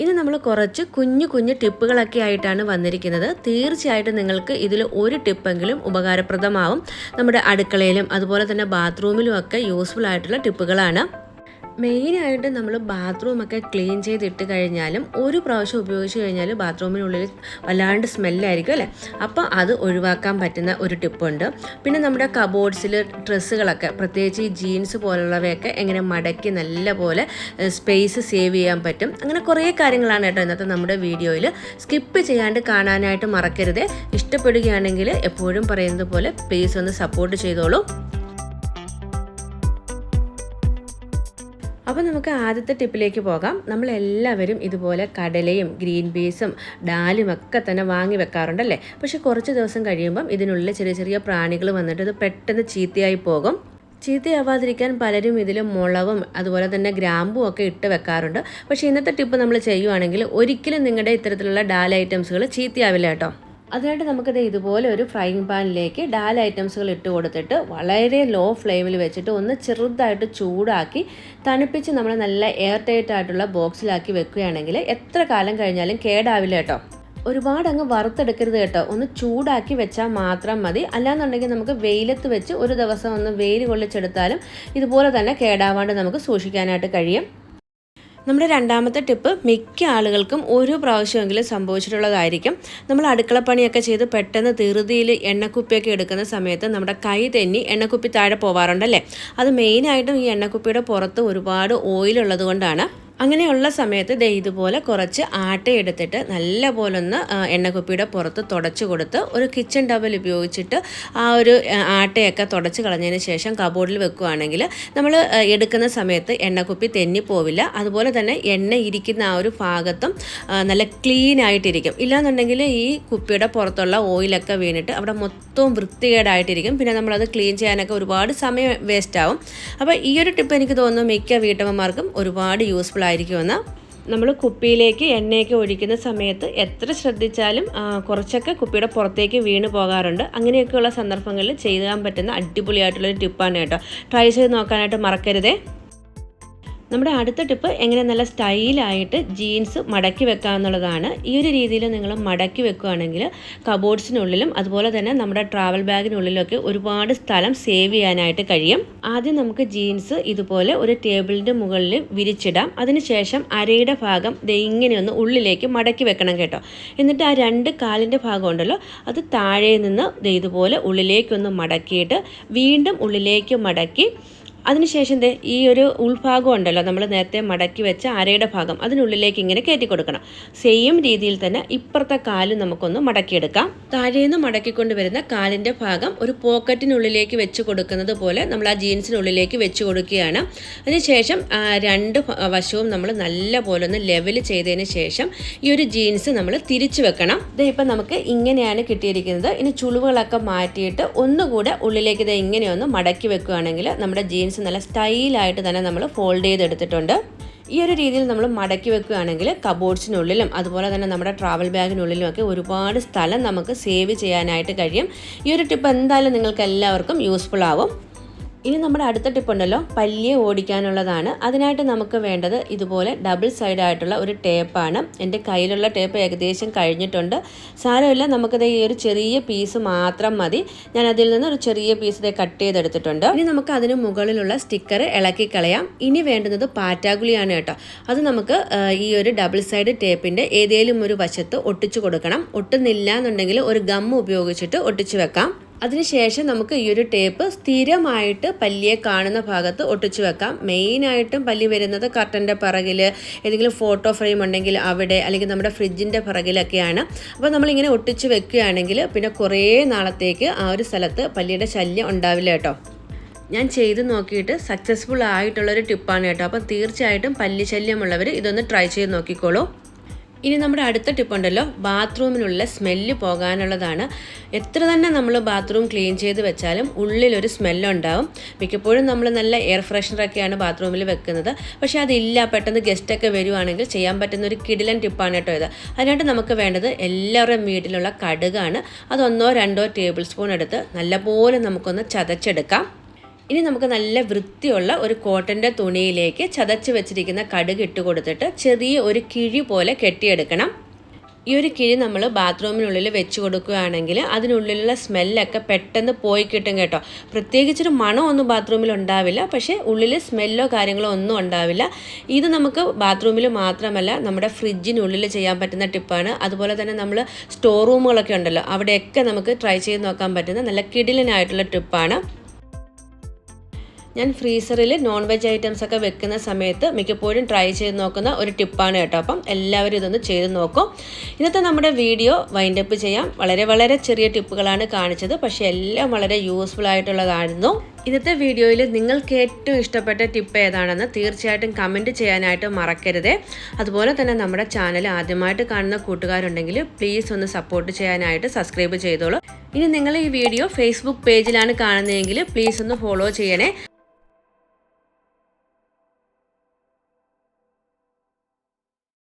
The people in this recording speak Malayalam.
ഇനി നമ്മൾ കുറച്ച് കുഞ്ഞു കുഞ്ഞു ടിപ്പുകളൊക്കെ ആയിട്ടാണ് വന്നിരിക്കുന്നത്. തീർച്ചയായിട്ടും നിങ്ങൾക്ക് ഇതിൽ ഒരു ടിപ്പെങ്കിലും ഉപകാരപ്രദമാവും. നമ്മുടെ അടുക്കളയിലും അതുപോലെ തന്നെ ബാത്റൂമിലും ഒക്കെ യൂസ്ഫുൾ ആയിട്ടുള്ള ടിപ്പുകളാണ്. മെയിനായിട്ട് നമ്മൾ ബാത്റൂമൊക്കെ ക്ലീൻ ചെയ്തിട്ട് കഴിഞ്ഞാലും ഒരു പ്രാവശ്യം ഉപയോഗിച്ച് കഴിഞ്ഞാൽ ബാത്റൂമിനുള്ളിൽ വല്ലാണ്ട് സ്മെല്ലായിരിക്കും അല്ലേ? അപ്പോൾ അത് ഒഴിവാക്കാൻ പറ്റുന്ന ഒരു ടിപ്പുണ്ട്. പിന്നെ നമ്മുടെ കബോർഡ്സിൽ ഡ്രസ്സുകളൊക്കെ പ്രത്യേകിച്ച് ഈ ജീൻസ് പോലുള്ളവയൊക്കെ എങ്ങനെ മടക്കി നല്ല പോലെ സ്പേസ് സേവ് ചെയ്യാൻ പറ്റും. അങ്ങനെ കുറേ കാര്യങ്ങളാണ് കേട്ടോ ഇന്നത്തെ നമ്മുടെ വീഡിയോയിൽ. സ്കിപ്പ് ചെയ്യാണ്ട് കാണാനായിട്ട് മറക്കരുത്. ഇഷ്ടപ്പെടുകയാണെങ്കിൽ എപ്പോഴും പറയുന്നത് പോലെ പ്ലീസ് ഒന്ന് സപ്പോർട്ട് ചെയ്തോളൂ. അപ്പോൾ നമുക്ക് ആദ്യത്തെ ടിപ്പിലേക്ക് പോകാം. നമ്മൾ എല്ലാവരും ഇതുപോലെ കടലയും ഗ്രീൻ പീസും ഡാലും ഒക്കെ തന്നെ വാങ്ങി വെക്കാറുണ്ടല്ലേ? പക്ഷെ കുറച്ച് ദിവസം കഴിയുമ്പം ഇതിനുള്ളിൽ ചെറിയ ചെറിയ പ്രാണികൾ വന്നിട്ട് ഇത് പെട്ടെന്ന് ചീത്തയായി പോകും. ചീത്തയാവാതിരിക്കാൻ പലരും ഇതിൽ മുളവും അതുപോലെ തന്നെ ഗ്രാമ്പും ഒക്കെ ഇട്ട് വെക്കാറുണ്ട്. പക്ഷേ ഇന്നത്തെ ടിപ്പ് നമ്മൾ ചെയ്യുവാണെങ്കിൽ ഒരിക്കലും നിങ്ങളുടെ ഇത്തരത്തിലുള്ള ഡാൽ ഐറ്റംസുകൾ ചീത്തയാവില്ല കേട്ടോ. അതിനായിട്ട് നമുക്കിത് ഇതുപോലെ ഒരു ഫ്രൈങ് പാനിലേക്ക് ഡാൽ ഐറ്റംസുകൾ ഇട്ട് കൊടുത്തിട്ട് വളരെ ലോ ഫ്ലെയിമിൽ വെച്ചിട്ട് ഒന്ന് ചെറുതായിട്ട് ചൂടാക്കി തണുപ്പിച്ച് നമ്മൾ നല്ല എയർ ടൈറ്റ് ആയിട്ടുള്ള ബോക്സിലാക്കി വെക്കുകയാണെങ്കിൽ എത്ര കാലം കഴിഞ്ഞാലും കേടാവില്ല കേട്ടോ. ഒരുപാട് അങ്ങ് വറുത്തെടുക്കരുത് കേട്ടോ. ഒന്ന് ചൂടാക്കി വെച്ചാൽ മാത്രം മതി. അല്ലാന്നുണ്ടെങ്കിൽ നമുക്ക് വെയിലത്ത് വെച്ച് ഒരു ദിവസം ഒന്ന് വെയിൽ കൊള്ളിച്ചെടുത്താലും ഇതുപോലെ തന്നെ കേടാവാണ്ട് നമുക്ക് സൂക്ഷിക്കാനായിട്ട് കഴിയും. നമ്മുടെ രണ്ടാമത്തെ ടിപ്പ് മിക്ക ആളുകൾക്കും ഒരു പ്രാവശ്യമെങ്കിലും സംഭവിച്ചിട്ടുള്ളതായിരിക്കും. നമ്മൾ അടുക്കളപ്പണിയൊക്കെ ചെയ്ത് പെട്ടെന്ന് ധൃതിയിൽ എണ്ണക്കുപ്പിയൊക്കെ എടുക്കുന്ന സമയത്ത് നമ്മുടെ കൈ തെന്നി എണ്ണക്കുപ്പി താഴെ പോവാറുണ്ടല്ലേ? അത് മെയിനായിട്ടും ഈ എണ്ണക്കുപ്പിയുടെ പുറത്ത് ഒരുപാട് ഓയിൽ ഉള്ളത് കൊണ്ടാണ് അങ്ങനെയുള്ള സമയത്ത് ദേ ഇതുപോലെ കുറച്ച് ആട്ട എടുത്തിട്ട് നല്ല പോലെ ഒന്ന് എണ്ണക്കുപ്പിയുടെ പുറത്ത് തുടച്ച് കൊടുത്ത് ഒരു കിച്ചൺ ടവൽ ഉപയോഗിച്ചിട്ട് ആ ഒരു ആട്ടയൊക്കെ തുടച്ച് കളഞ്ഞതിന് ശേഷം കബോർഡിൽ വെക്കുകയാണെങ്കിൽ നമ്മൾ എടുക്കുന്ന സമയത്ത് എണ്ണക്കുപ്പി തെന്നിപ്പോവില്ല അതുപോലെ തന്നെ എണ്ണ ഇരിക്കുന്ന ആ ഒരു ഭാഗത്തും നല്ല ക്ലീൻ ആയിട്ടിരിക്കും. ഇല്ലാന്നുണ്ടെങ്കിൽ ഈ കുപ്പിയുടെ പുറത്തുള്ള ഓയിലൊക്കെ വീണിട്ട് അവിടെ മൊത്തവും വൃത്തികേടായിട്ടിരിക്കും. പിന്നെ നമ്മളത് ക്ലീൻ ചെയ്യാനൊക്കെ ഒരുപാട് സമയം വേസ്റ്റ് ആവും. അപ്പോൾ ഈ ഒരു ടിപ്പ് എനിക്ക് തോന്നുന്നു മിക്ക വീട്ടമ്മമാർക്കും ഒരുപാട് യൂസ്ഫുൾ ആയിരിക്കുമെന്ന് നമ്മൾ കുപ്പിയിലേക്ക് എണ്ണയൊക്കെ ഒഴിക്കുന്ന സമയത്ത് എത്ര ശ്രദ്ധിച്ചാലും കുറച്ചൊക്കെ കുപ്പിയുടെ പുറത്തേക്ക് വീണ് പോകാറുണ്ട്. അങ്ങനെയൊക്കെയുള്ള സന്ദർഭങ്ങളിൽ ചെയ്യാൻ പറ്റുന്ന അടിപൊളിയായിട്ടുള്ളൊരു ടിപ്പാണ് കേട്ടോ. ട്രൈ ചെയ്ത് നോക്കാനായിട്ട് മറക്കരുതേ. നമ്മുടെ അടുത്ത ടിപ്പ് എങ്ങനെ നല്ല സ്റ്റൈലായിട്ട് ജീൻസ് മടക്കി വെക്കുക എന്നുള്ളതാണ്. ഈ ഒരു രീതിയിൽ നിങ്ങൾ മടക്കി വെക്കുകയാണെങ്കിൽ കബോർഡ്സിനുള്ളിലും അതുപോലെ തന്നെ നമ്മുടെ ട്രാവൽ ബാഗിനുള്ളിലൊക്കെ ഒരുപാട് സ്ഥലം സേവ് ചെയ്യാനായിട്ട് കഴിയും. ആദ്യം നമുക്ക് ജീൻസ് ഇതുപോലെ ഒരു ടേബിളിന്റെ മുകളിൽ വിരിച്ചിടാം. അതിനുശേഷം അരയുടെ ഭാഗം ഇങ്ങനെ ഒന്ന് ഉള്ളിലേക്ക് മടക്കി വെക്കണം കേട്ടോ. എന്നിട്ട് ആ രണ്ട് കാലിന്റെ ഭാഗം ഉണ്ടല്ലോ അത് താഴെ നിന്ന് ഇതുപോലെ ഉള്ളിലേക്കൊന്ന് മടക്കിയിട്ട് വീണ്ടും ഉള്ളിലേക്ക് മടക്കി അതിനുശേഷം ദേ ഈ ഒരു ഉൾഭാഗം ഉണ്ടല്ലോ നമ്മൾ നേരത്തെ മടക്കി വെച്ച അരയുടെ ഭാഗം അതിനുള്ളിലേക്ക് ഇങ്ങനെ കയറ്റി കൊടുക്കണം. സെയിം രീതിയിൽ തന്നെ ഇപ്പുറത്തെ കാൽ നമുക്കൊന്ന് മടക്കിയെടുക്കാം. താഴേന്ന് മടക്കിക്കൊണ്ട് വരുന്ന കാലിന്റെ ഭാഗം ഒരു പോക്കറ്റിനുള്ളിലേക്ക് വെച്ച് കൊടുക്കുന്നത് പോലെ നമ്മൾ ആ ജീൻസിനുള്ളിലേക്ക് വെച്ച് കൊടുക്കുകയാണ്. അതിനുശേഷം രണ്ട് വശവും നമ്മൾ നല്ല പോലെ ഒന്ന് ലെവൽ ചെയ്തതിന് ശേഷം ഈ ഒരു ജീൻസ് നമ്മൾ തിരിച്ചു വെക്കണം. ഇത് ഇപ്പം നമുക്ക് ഇങ്ങനെയാണ് കിട്ടിയിരിക്കുന്നത്. ഇനി ചുളിവുകളൊക്കെ മാറ്റിയിട്ട് ഒന്നുകൂടെ ഉള്ളിലേക്ക് ഇത് ഇങ്ങനെയൊന്ന് മടക്കി വെക്കുകയാണെങ്കിൽ നമ്മുടെ ജീൻസ് ജീൻസ് നല്ല സ്റ്റൈലായിട്ട് തന്നെ നമ്മൾ ഫോൾഡ് ചെയ്തെടുത്തിട്ടുണ്ട്. ഈ ഒരു രീതിയിൽ നമ്മൾ മടക്കി വെക്കുകയാണെങ്കിൽ കബോർഡ്സിനുള്ളിലും അതുപോലെ തന്നെ നമ്മുടെ ട്രാവൽ ബാഗിനുള്ളിലും ഒക്കെ ഒരുപാട് സ്ഥലം നമുക്ക് സേവ് ചെയ്യാനായിട്ട് കഴിയും. ഈ ഒരു ടിപ്പ് എന്തായാലും നിങ്ങൾക്ക് എല്ലാവർക്കും യൂസ്ഫുൾ ആവും. ഇനി നമ്മുടെ അടുത്ത ടിപ്പ് ഉണ്ടല്ലോ. പല്ലിയെ ഓടിക്കാനുള്ളതാണ്. അതിനായിട്ട് നമുക്ക് വേണ്ടത് ഇതുപോലെ ഡബിൾ സൈഡ് ആയിട്ടുള്ള ഒരു ടേപ്പാണ് എന്റെ കയ്യിലുള്ള ടേപ്പ് ഏകദേശം കഴിഞ്ഞിട്ടുണ്ട്. സാരമില്ല നമുക്കത് ഈ ഒരു ചെറിയ പീസ് മാത്രം മതി. ഞാൻ അതിൽ നിന്ന് ഒരു ചെറിയ പീസ് ഇതേ കട്ട് ചെയ്തെടുത്തിട്ടുണ്ട്. ഇനി നമുക്ക് അതിന് മുകളിലുള്ള സ്റ്റിക്കർ ഇളക്കി കളയാം. ഇനി വേണ്ടുന്നത് പാറ്റാഗുളിയാണ് കേട്ടോ. അത് നമുക്ക് ഈ ഒരു ഡബിൾ സൈഡ് ടേപ്പിന്റെ ഏതെങ്കിലും ഒരു വശത്ത് ഒട്ടിച്ചു കൊടുക്കണം. ഒട്ടുന്നില്ല എന്നുണ്ടെങ്കിൽ ഒരു ഗം ഉപയോഗിച്ചിട്ട് ഒട്ടിച്ചു വെക്കാം. അതിനുശേഷം നമുക്ക് ഈ ഒരു ടേപ്പ് സ്ഥിരമായിട്ട് പല്ലിയെ കാണുന്ന ഭാഗത്ത് ഒട്ടിച്ചു വെക്കാം. മെയിനായിട്ടും പല്ലി വരുന്നത് കർട്ടന്റെ പിറകിൽ ഏതെങ്കിലും ഫോട്ടോ ഫ്രെയിം ഉണ്ടെങ്കിൽ അവിടെ അല്ലെങ്കിൽ നമ്മുടെ ഫ്രിഡ്ജിന്റെ പിറകിലൊക്കെയാണ്. അപ്പോൾ നമ്മളിങ്ങനെ ഒട്ടിച്ചു വെക്കുകയാണെങ്കിൽ പിന്നെ കുറേ നാളത്തേക്ക് ആ ഒരു സ്ഥലത്ത് പല്ലിയുടെ ശല്യം ഉണ്ടാവില്ല കേട്ടോ. ഞാൻ ചെയ്ത് നോക്കിയിട്ട് സക്സസ്ഫുൾ ആയിട്ടുള്ളൊരു ടിപ്പാണ് കേട്ടോ. അപ്പം തീർച്ചയായിട്ടും പല്ലി ശല്യമുള്ളവർ ഇതൊന്ന് ട്രൈ ചെയ്ത് നോക്കിക്കോളൂ. ഇനി നമ്മുടെ അടുത്ത ടിപ്പ് ഉണ്ടല്ലോ. ബാത്റൂമിനുള്ള സ്മെല്ല് പോകാനുള്ളതാണ്. എത്ര തന്നെ നമ്മൾ ബാത്റൂം ക്ലീൻ ചെയ്ത് വെച്ചാലും ഉള്ളിലൊരു സ്മെല്ലുണ്ടാവും. മിക്കപ്പോഴും നമ്മൾ നല്ല എയർ ഫ്രഷ്നറൊക്കെയാണ് ബാത്റൂമിൽ വെക്കുന്നത്. പക്ഷേ അതില്ല പെട്ടെന്ന് ഗസ്റ്റൊക്കെ വരുവാണെങ്കിൽ ചെയ്യാൻ പറ്റുന്ന ഒരു കിടിലൻ ടിപ്പാണ് കേട്ടോ ഇത്. അതിനായിട്ട് നമുക്ക് വേണ്ടത് എല്ലാവരുടെയും വീട്ടിലുള്ള കടുകാണ്. അതൊന്നോ രണ്ടോ ടേബിൾ സ്പൂൺ എടുത്ത് നല്ലപോലെ നമുക്കൊന്ന് ചതച്ചെടുക്കാം. ഇനി നമുക്ക് നല്ല വൃത്തിയുള്ള ഒരു കോട്ടന്റെ തുണിയിലേക്ക് ചതച്ച് വെച്ചിരിക്കുന്ന കടുക് ഇട്ട് കൊടുത്തിട്ട് ചെറിയ ഒരു കിഴി പോലെ കെട്ടിയെടുക്കണം. ഈ ഒരു കിഴി നമ്മൾ ബാത്റൂമിനുള്ളിൽ വെച്ച് കൊടുക്കുകയാണെങ്കിൽ അതിനുള്ളിലുള്ള സ്മെല്ലൊക്കെ പെട്ടെന്ന് പോയി കിട്ടും കേട്ടോ. പ്രത്യേകിച്ചൊരു മണമൊന്നും ബാത്റൂമിൽ ഉണ്ടാവില്ല. പക്ഷേ ഉള്ളിൽ സ്മെല്ലോ കാര്യങ്ങളോ ഒന്നും ഉണ്ടാവില്ല. ഇത് നമുക്ക് ബാത്റൂമിൽ മാത്രമല്ല നമ്മുടെ ഫ്രിഡ്ജിനുള്ളിൽ ചെയ്യാൻ പറ്റുന്ന ടിപ്പാണ്. അതുപോലെ തന്നെ നമ്മൾ സ്റ്റോർ റൂമുകളൊക്കെ ഉണ്ടല്ലോ അവിടെയൊക്കെ നമുക്ക് ട്രൈ ചെയ്ത് നോക്കാൻ പറ്റുന്ന നല്ല കിടിലനായിട്ടുള്ള ടിപ്പാണ്. ഞാൻ ഫ്രീസറിൽ നോൺ വെജ് ഐറ്റംസ് ഒക്കെ വെക്കുന്ന സമയത്ത് മിക്കപ്പോഴും ട്രൈ ചെയ്ത് നോക്കുന്ന ഒരു ടിപ്പാണ് കേട്ടോ. അപ്പം എല്ലാവരും ഇതൊന്ന് ചെയ്ത് നോക്കും. ഇന്നത്തെ നമ്മുടെ വീഡിയോ വൈൻഡ് അപ്പ് ചെയ്യാം. വളരെ വളരെ ചെറിയ ടിപ്പുകളാണ് കാണിച്ചത്. പക്ഷേ എല്ലാം വളരെ യൂസ്ഫുൾ ആയിട്ടുള്ളതായിരുന്നു. ഇന്നത്തെ വീഡിയോയിൽ നിങ്ങൾക്ക് ഏറ്റവും ഇഷ്ടപ്പെട്ട ടിപ്പ് ഏതാണെന്ന് തീർച്ചയായിട്ടും കമന്റ് ചെയ്യാനായിട്ട് മറക്കരുത്. അതുപോലെ തന്നെ നമ്മുടെ ചാനൽ ആദ്യമായിട്ട് കാണുന്ന കൂട്ടുകാരുണ്ടെങ്കിൽ പ്ലീസ് ഒന്ന് സപ്പോർട്ട് ചെയ്യാനായിട്ട് സബ്സ്ക്രൈബ് ചെയ്തോളൂ. ഇനി നിങ്ങൾ ഈ വീഡിയോ ഫേസ്ബുക്ക് പേജിലാണ് കാണുന്നതെങ്കിൽ പ്ലീസ് ഒന്ന് ഫോളോ ചെയ്യണേ.